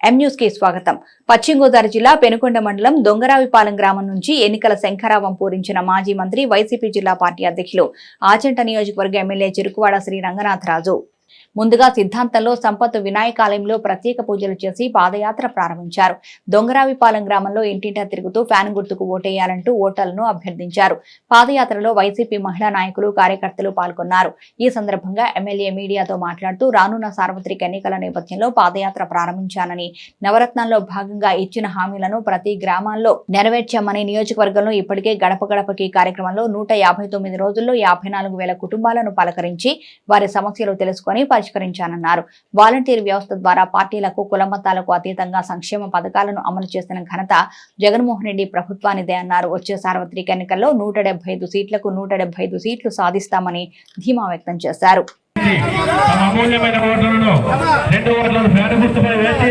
ఎం స్వాగతం. పశ్చిమ గోదావరి జిల్లా పెనుకొండ మండలం దొంగరావిపాలెం గ్రామం నుంచి ఎన్నికల శంఖరావం పూరించిన మాజీ మంత్రి వైసీపీ జిల్లా పార్టీ అధ్యక్షులు ఆచంట నియోజకవర్గ ఎమ్మెల్యే చెరుకువాడ శ్రీ రంగనాథరాజు. ముందుగా సిద్ధాంతంలో సంపత్ వినాయకాలయంలో ప్రత్యేక పూజలు చేసి పాదయాత్ర ప్రారంభించారు. దొంగరావిపాలెం గ్రామంలో ఇంటింటా తిరుగుతూ ఫ్యాన్ గుర్తుకు ఓటేయాలంటూ ఓటర్లను అభ్యర్థించారు. పాదయాత్రలో వైసీపీ మహిళా నాయకులు కార్యకర్తలు పాల్గొన్నారు. ఈ సందర్భంగా ఎమ్మెల్యే మీడియాతో మాట్లాడుతూ రానున్న సార్వత్రిక ఎన్నికల నేపథ్యంలో పాదయాత్ర ప్రారంభించానని నవరత్నాల్లో భాగంగా ఇచ్చిన హామీలను ప్రతి గ్రామాల్లో నెరవేర్చామని నియోజకవర్గంలో ఇప్పటికే గడప గడపకి కార్యక్రమంలో నూట యాభై తొమ్మిది రోజుల్లో యాభై నాలుగు వేల కుటుంబాలను పలకరించి వారి సమస్యలు తెలుసుకొని పరిష్కరించానన్నారు. వాలంటీర్ వ్యవస్థ ద్వారా పార్టీలకు కులమతాలకు అతీతంగా సంక్షేమ పథకాలను అమలు చేసిన ఘనత జగన్మోహన్ రెడ్డి ప్రభుత్వానిదే అన్నారు. వచ్చే సార్వత్రిక ఎన్నికల్లో నూట సీట్లకు నూట సీట్లు సాధిస్తామని ధీమా వ్యక్తం చేశారు. అమూల్యమైన ఓట్లను రెండు ఓట్లను ఫ్యాన్ గుర్తుపై వేసి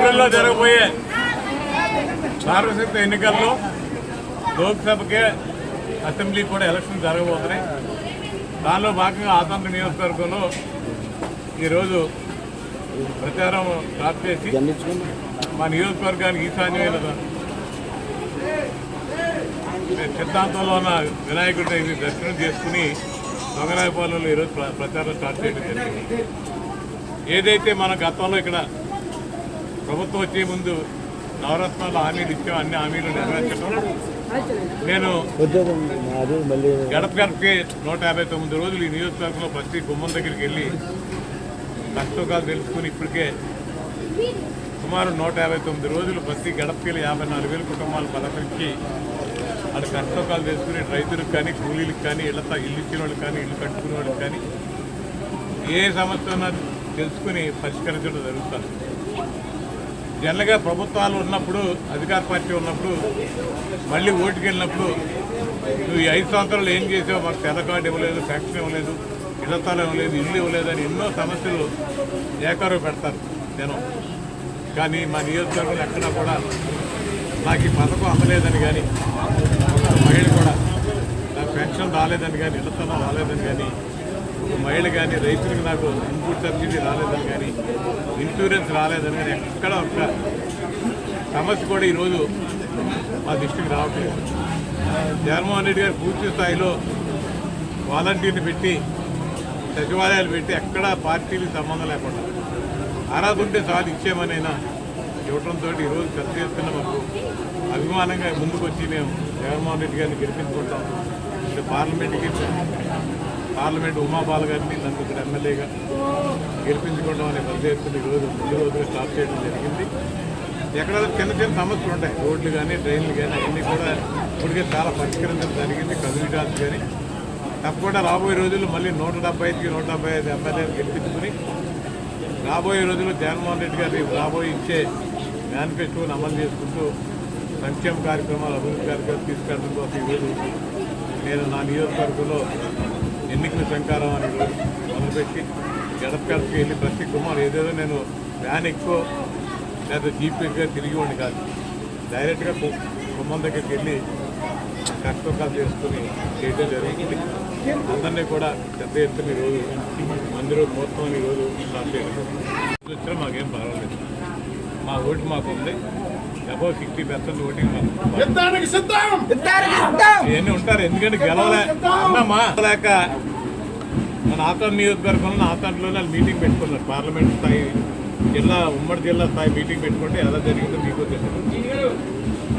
ఏప్రిల్లో జరగబోయే సార్వత్రిక ఎన్నికల్లో లోక్సభకే అసెంబ్లీ కూడా ఎలక్షన్ జరగబోతున్నాయి. దానిలో భాగంగా ఆతంత్ర నియోజకవర్గంలో ఈరోజు ప్రచారం స్టార్ట్ చేసి మా నియోజకవర్గానికి ఈశాన్యమైన సిద్ధాంతంలో ఉన్న వినాయకుడిని దర్శనం చేసుకుని దొంగరాయపాలెంలో ఈరోజు ప్ర- ప్రచారం స్టార్ట్ చేయడం జరిగింది. ఏదైతే మన గతంలో ఇక్కడ ప్రభుత్వం వచ్చే ముందు నవరత్నాలు హామీలు ఇచ్చాం అన్ని హామీలు నెరవేర్చడం నేను గడప గడపకి నూట యాభై తొమ్మిది రోజులు ఈ నియోజకవర్గంలో ప్రతి గుమ్మం దగ్గరికి వెళ్ళి కష్టకాలు తెలుసుకుని ఇప్పటికే సుమారు నూట యాభై తొమ్మిది రోజులు ప్రతి గడపకి యాభై నాలుగు వేల కుటుంబాలు పలకరించి అది కష్టకాలు తెలుసుకుని రైతులకు కానీ కూలీలకు కానీ ఇళ్ళ ఇల్లు ఇచ్చిన వాళ్ళకి కానీ ఇల్లు కట్టుకునే వాళ్ళకి కానీ ఏ సమస్య ఉన్నా తెలుసుకుని పరిష్కరించడం జరుగుతుంది. జనరల్గా ప్రభుత్వాలు ఉన్నప్పుడు అధికార పార్టీ ఉన్నప్పుడు మళ్ళీ ఓటుకు వెళ్ళినప్పుడు నువ్వు ఈ ఐదు సంవత్సరాలు ఏం చేసావు? మాకు తెల్ల కార్డు ఇవ్వలేదు ఫ్యాక్షన్ ఇవ్వలేదు ఇళ్ళతాలు ఇవ్వలేదు ఇల్లు ఇవ్వలేదు అని ఎన్నో సమస్యలు ఏకారు పెడతారు జనం. కానీ మా నియోజకవర్గంలో ఎక్కడా కూడా నాకు ఈ పథకం అమ్మలేదని కానీ ఒక మహిళ కూడా నాకు పెన్షన్ రాలేదని కానీ ఇళ్ళతనం రాలేదని కానీ మహిళ కానీ రైతులకు నాకు ఇన్పుట్ సబ్సిడీ రాలేదని కానీ ఇన్సూరెన్స్ రాలేదని కానీ ఎక్కడ ఒక్క సమస్య కూడా ఈరోజు మా దృష్టికి రావట్లేదు. జగన్మోహన్ రెడ్డి గారు పూర్తి స్థాయిలో వాలంటీర్ని పెట్టి సచివాలయాలు పెట్టి ఎక్కడ పార్టీలకు సంబంధం లేకుండా అర్హత ఉంటే చాలు ఇచ్చేమనైనా ఇవ్వడంతో ఈరోజు చర్చ చేస్తున్న మాకు అభిమానంగా ముందుకు వచ్చి మేము జగన్మోహన్ రెడ్డి గారిని గెలిపించుకుంటాం. పార్లమెంట్కి పార్లమెంట్ ఉమాబాల గారిని నన్ను ఇక్కడ ఎమ్మెల్యేగా గెలిపించుకోవడం అనే పెద్ద ఈరోజు ముందు రోజులు స్టార్ట్ చేయడం జరిగింది. ఎక్కడ చిన్న చిన్న సమస్యలు ఉంటాయి. రోడ్లు కానీ డ్రైన్లు కానీ అవన్నీ కూడా ఇప్పటికే చాలా పరిష్కరించడం జరిగింది. కమ్యూనిటాస్ కానీ తప్పకుండా రాబోయే రోజుల్లో మళ్ళీ నూట డెబ్బై ఐదుకి నూట డెబ్బై ఐదు ఎమ్మెల్యేలు గెలిపించుకుని రాబోయే రోజుల్లో జగన్మోహన్ రెడ్డి గారి రాబోయే ఇచ్చే మేనిఫెస్టోని అమలు చేసుకుంటూ సంక్షేమ కార్యక్రమాలు అభివృద్ధి కార్యక్రమాలు తీసుకెళ్ళడం కోసం ఈరోజు నేను నా నియోజకవర్గంలో ఎన్నికల శంకారం అని మొదలుపెట్టి గడప గడపకి వెళ్ళి ప్రతి కుమార్ ఏదేదో నేను వ్యాన్ ఎక్కువ లేదా జీపీగా తిరిగి వాడిని కాదు. డైరెక్ట్గా కుమ్మం దగ్గరికి వెళ్ళి కష్టకాలు చేసుకుని చేయడం జరుగుతుంది. అందరినీ కూడా పెద్ద ఎత్తున ఈరోజు అందరూ మొత్తం ఈరోజు స్టార్ట్ చేయడం. వచ్చినా మాకేం పర్వాలేదు. మా ఓటు మాకు ఉంది. అబౌవ్ సిక్స్టీ పర్సెంట్ ఓటింగ్ మాకు ఇవన్నీ ఉంటారు ఎందుకంటే గెలవలే. లేక మన ఆతాన్ నియోజకవర్గంలో ఆతాన్లోనే వాళ్ళు మీటింగ్ పెట్టుకున్నారు. పార్లమెంట్ స్థాయి జిల్లా ఉమ్మడి జిల్లా స్థాయి మీటింగ్ పెట్టుకుంటే ఎలా జరిగిందో మీకు తెలుసు.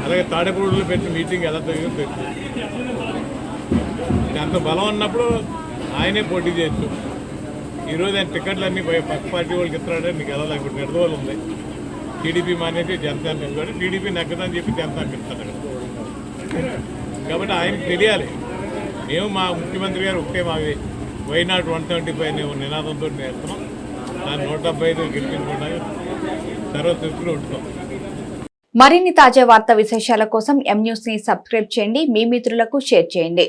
అలాగే తాడేపూడిలో పెట్టిన మీటింగ్ ఎలా జరిగిందో తెలుసు. అంత బలం ఉన్నప్పుడు ఆయనే పోటీ చేయొచ్చు. ఈరోజు ఆయన టికెట్లు అన్ని పై- పక్క పార్టీ వాళ్ళకి ఇస్తున్నాడే మీకు ఎలా లేకపోతే నిడదవలు ఉంది. టీడీపీ మానేసి జనసేన నిలబడి టీడీపీ నగ్గదని చెప్పి జనతా ఇస్తాడు కాబట్టి ఆయనకు తెలియాలి. మేము మా ముఖ్యమంత్రి గారు ఒకటే మావి. వైనాట్ వన్ సెవెంటీ ఫైవ్ నినాదంతో నేస్తున్నాం దాన్ని నూట డెబ్బై ఐదు గెలిపించుకుంటాం సర్వతృప్తిలో ఉంటున్నాం. మరిన్ని తాజా వార్త విశేషాల కోసం ఎం న్యూస్ని సబ్స్క్రైబ్ చేయండి. మీ మిత్రులకు షేర్ చేయండి.